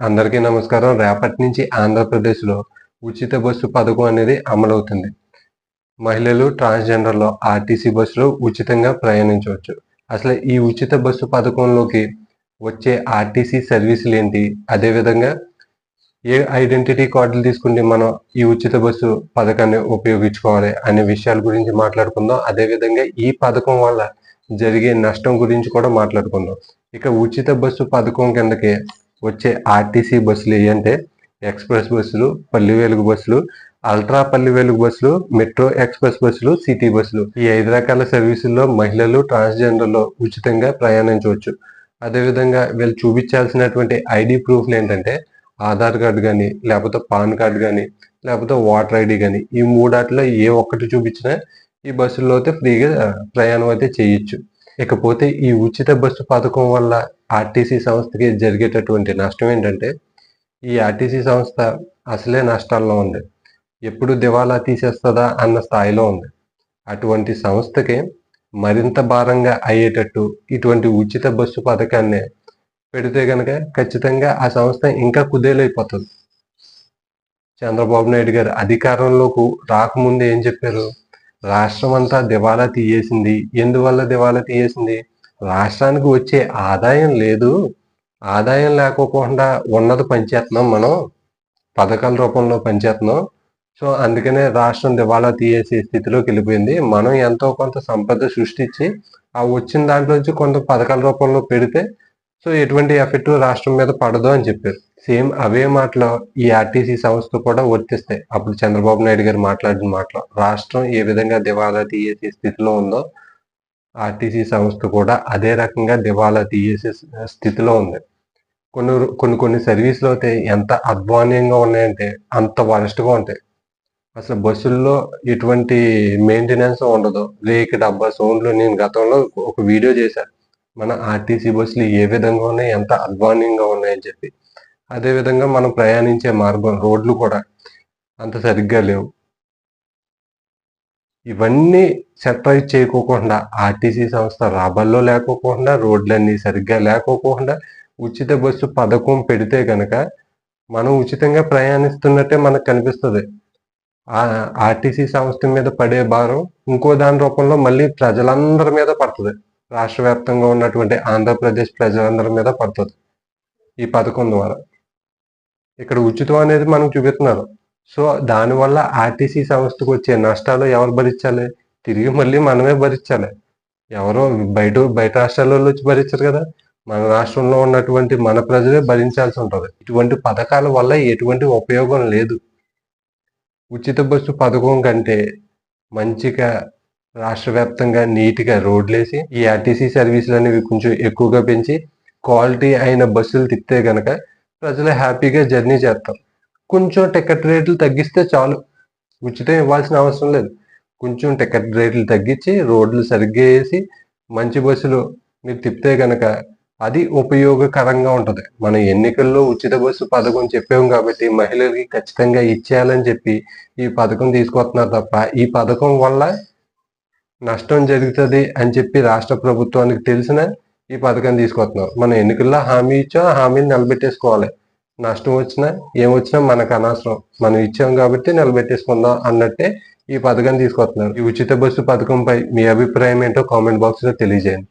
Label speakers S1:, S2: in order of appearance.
S1: అందరికీ నమస్కారం. రేపటి నుంచి ఆంధ్రప్రదేశ్లో ఉచిత బస్సు పథకం అనేది అమలవుతుంది. మహిళలు ట్రాన్స్జెండర్లో ఆర్టీసీ బస్సులో ఉచితంగా ప్రయాణించవచ్చు. అసలు ఈ ఉచిత బస్సు పథకంలోకి వచ్చే ఆర్టీసీ సర్వీసులు ఏంటి? అదేవిధంగా ఏ ఐడెంటిటీ కార్డులు తీసుకుంటే మనం ఈ ఉచిత బస్సు పథకాన్ని ఉపయోగించుకోవాలి అనే విషయాల గురించి మాట్లాడుకుందాం. అదేవిధంగా ఈ పథకం వల్ల జరిగే నష్టం గురించి కూడా మాట్లాడుకుందాం. ఇక ఉచిత బస్సు పథకం కిందకి వచ్చే ఆర్టీసీ బస్సులు ఏంటంటే ఎక్స్ప్రెస్ బస్సులు పల్లి వెలుగు బస్సులు అల్ట్రా పల్లి వెలుగు బస్సులు మెట్రో ఎక్స్ప్రెస్ బస్సులు సిటీ బస్సులు. ఈ ఐదు రకాల సర్వీసుల్లో మహిళలు ట్రాన్స్జెండర్లో ఉచితంగా ప్రయాణించవచ్చు. అదేవిధంగా వీళ్ళు చూపించాల్సినటువంటి ఐడి ప్రూఫ్లు ఏంటంటే ఆధార్ కార్డు కానీ లేకపోతే పాన్ కార్డు కానీ లేకపోతే ఓటర్ ఐడి కానీ ఈ మూడాట్లో ఏ ఒక్కటి చూపించినా ఈ బస్సుల్లో అయితే ఫ్రీగా ప్రయాణం అయితే చేయొచ్చు. ఇకపోతే ఈ ఉచిత బస్సు పథకం వల్ల ఆర్టీసీ సంస్థకి జరిగేటటువంటి నష్టం ఏంటంటే ఈ ఆర్టీసీ సంస్థ అసలే నష్టాల్లో ఉంది. ఎప్పుడు దివాలా తీసేస్తుందా అన్న స్థాయిలో ఉంది. అటువంటి సంస్థకి మరింత భారంగా అయ్యేటట్టు ఇటువంటి ఉచిత బస్సు పథకాన్ని పెడితే కనుక ఖచ్చితంగా ఆ సంస్థ ఇంకా కుదేలైపోతుంది. చంద్రబాబు నాయుడు గారు అధికారంలోకి రాకముందు ఏం చెప్పారు? రాష్ట్రం అంతా దివాలా తీయేసింది. ఎందువల్ల దివాలా తీయేసింది? రాష్ట్రానికి వచ్చే ఆదాయం లేదు. ఆదాయం లేకోకుండా ఉన్నది పంచేస్తున్నాం మనం. పథకాల రూపంలో పంచేస్తున్నాం సో అందుకనే రాష్ట్రం దివాలా తీయేసే స్థితిలోకి వెళ్ళిపోయింది. మనం ఎంతో కొంత సంపద సృష్టించి ఆ వచ్చిన దాంట్లో నుంచి కొంత పథకాల రూపంలో పెడితే సో ఎటువంటి ఎఫెక్ట్ రాష్ట్రం మీద పడదు అని చెప్పారు. సేమ్ అవే మాటలు ఈ ఆర్టీసీ సంస్థ కూడా వర్తిస్తాయి. అప్పుడు చంద్రబాబు నాయుడు గారు మాట్లాడిన మాటలు. రాష్ట్రం ఏ విధంగా దివాలా తీయేసే స్థితిలో ఉందో ఆర్టీసీ సంస్థ కూడా అదే రకంగా దివాలా తీయేసే స్థితిలో ఉంది. కొన్ని కొన్ని కొన్ని సర్వీసులు అయితే ఎంత అధ్వాన్యంగా ఉన్నాయంటే అంత వరస్ట్గా ఉంటాయి. అసలు బస్సుల్లో ఎటువంటి మెయింటెనెన్స్ ఉండదు. రేకి డబ్బా సౌండ్లు నేను గతంలో ఒక వీడియో చేశాను మన ఆర్టీసీ బస్సులు ఏ విధంగా ఉన్నాయి? ఎంత అధ్వాన్యంగా ఉన్నాయని చెప్పి. అదేవిధంగా మనం ప్రయాణించే మార్గం రోడ్లు కూడా అంత సరిగ్గా లేవు. ఇవన్నీ సెటరైజ్ చేయకోకుండా ఆర్టీసీ సంస్థ రాబల్లో లేకోకుండా రోడ్లన్నీ సరిగ్గా లేకోకుండా ఉచిత బస్సు పథకం పెడితే కనుక మనం ఉచితంగా ప్రయాణిస్తున్నట్టే మనకు కనిపిస్తుంది. ఆ ఆర్టీసీ సంస్థ మీద పడే భారం ఇంకో దాని రూపంలో మళ్ళీ ప్రజలందరి మీద పడుతుంది. రాష్ట్ర వ్యాప్తంగా ఉన్నటువంటి ఆంధ్రప్రదేశ్ ప్రజలందరి మీద పడుతుంది ఈ పథకం ద్వారా. ఇక్కడ ఉచితం అనేది మనం చూపిస్తున్నారు. సో దానివల్ల ఆర్టీసీ సంస్థకు వచ్చే నష్టాలు ఎవరు భరించాలి? తిరిగి మళ్ళీ మనమే భరించాలి. ఎవరో బయట బయట రాష్ట్రాల వచ్చి భరించరు కదా. మన రాష్ట్రంలో ఉన్నటువంటి మన ప్రజలే భరించాల్సి ఉంటుంది. ఇటువంటి పథకాల వల్ల ఎటువంటి ఉపయోగం లేదు. ఉచిత బస్సు పథకం కంటే మంచిగా రాష్ట్ర వ్యాప్తంగా నీట్గా రోడ్లేసి ఈ ఆర్టీసీ సర్వీసులు అనేవి కొంచెం ఎక్కువగా పెంచి క్వాలిటీ అయిన బస్సులు తిప్పితే గనక ప్రజలు హ్యాపీగా జర్నీ చేస్తారు కొంచెం టికెట్ రేట్లు తగ్గిస్తే చాలు. ఉచితం ఇవ్వాల్సిన అవసరం లేదు. కొంచెం టికెట్ రేట్లు తగ్గించి రోడ్లు సరిగ్గా వేసి మంచి బస్సులు మీరు తిప్పితే కనుక అది ఉపయోగకరంగా ఉంటుంది. మన ఎన్నికల్లో ఉచిత బస్సు పథకం చెప్పాము కాబట్టి మహిళలకి ఖచ్చితంగా ఇచ్చేయాలని చెప్పి ఈ పథకం తీసుకొస్తున్నారు తప్ప ఈ పథకం వల్ల నష్టం జరుగుతుంది అని చెప్పి రాష్ట్ర ప్రభుత్వానికి తెలిసిన ఈ పథకం తీసుకొస్తున్నాం మనం ఎన్నికల్లో హామీ ఇచ్చాం హామీని నిలబెట్టేసుకోవాలి. నష్టం వచ్చినా ఏమొచ్చినా మనకు అనవసరం. మనం ఇచ్చాం కాబట్టి నిలబెట్టేసుకుందాం అన్నట్టే ఈ పథకం తీసుకొస్తున్నారు ఈ ఉచిత బస్సు పథకంపై మీ అభిప్రాయం ఏంటో కామెంట్ బాక్స్లో తెలియజేయండి.